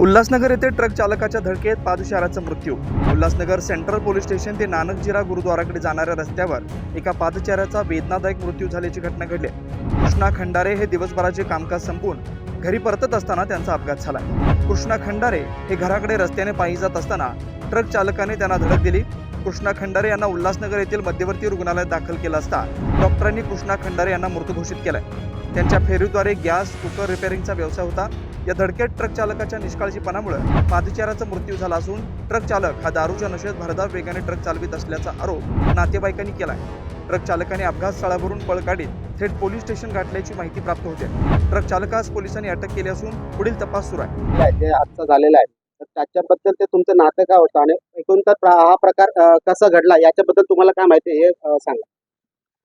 उल्हासनगर येथे ट्रक चालकाच्या धडकेत पादचाराचा मृत्यू. उल्हासनगर सेंट्रल पोलीस स्टेशन ते नानकजिरा गुरुद्वाराकडे जाणाऱ्या रस्त्यावर एका पादचाऱ्याचा वेदनादायक मृत्यू झाल्याची घटना घडली. कृष्णा खंडारे हे दिवसभराचे कामकाज संपवून घरी परतत असताना त्यांचा अपघात झाला. कृष्णा खंडारे हे घराकडे रस्त्याने पायी जात असताना ट्रक चालकाने त्यांना धडक दिली. कृष्णा खंडारे यांना उल्हासनगर येथील मध्यवर्ती रुग्णालयात दाखल केला असता डॉक्टरांनी कृष्णा खंडारे यांना मृत घोषित केलाय. त्यांच्या फेरीद्वारे गॅस कुकर रिपेअरिंगचा व्यवसाय होता. या धडकेत ट्रक चालकाच्या निष्काळजीपणामुळे पादचाराचा मृत्यू झाला असून ट्रक चालक हा दारूच्या नशेत भरधाव वेगाने ट्रक चालवित असल्याचा आरोप नातेवाईकांनी केलाय. ट्रक चालकाने अपघात स्थळावरून पळ काढीत थेट पोलीस स्टेशन गाठल्याची माहिती प्राप्त होते. ट्रक चालकास पोलिसांनी अटक केली असून पुढील तपास सुरू आहे. जे आजचं झालेलं आहे तर त्याच्याबद्दल ते तुमचं नातं काय होतं आणि एकूण तर प्र- हा प्रकार कसा घडला याच्याबद्दल तुम्हाला काय माहिती आहे हे सांगा.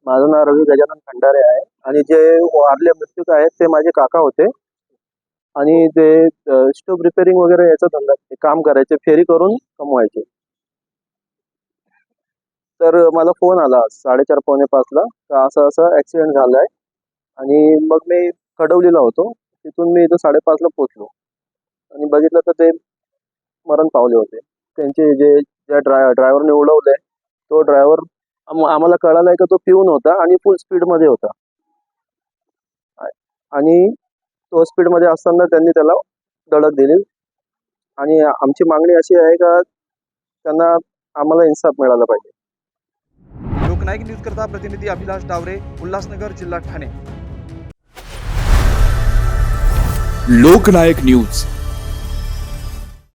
माझं नाव रवी गजानन खंडारे आहे आणि जे वारले मृत्यू आहेत ते माझे काका होते. आणि ते स्टोव रिपेअरिंग वगैरे याचा धंदा ते काम करायचे फेरी करून कमवायचे. तर मला फोन आला साडेचार पावणे पाचला. तर असं असं ऍक्सिडेंट झालाय. आणि मग मी कडवलीला होतो. तिथून मी इथं साडेपाचला पोचलो आणि बघितलं तर ते मरण पावले होते. त्यांचे जे ज्या ड्राय ड्रायव्हरने उडवले तो ड्रायव्हर आम्हाला कळालंय का तो पिऊन होता आणि फुल स्पीडमध्ये होता. आणि तो स्पीडमध्ये असताना त्यांनी त्याला धडक दिली. आणि आमची मागणी अशी आहे का त्यांना आम्हाला इन्साफ मिळाला पाहिजे. लोकनायक न्यूज करता प्रतिनिधी अभिलाष डावरे उल्हासनगर जिल्हा ठाणे. लोकनायक न्यूज.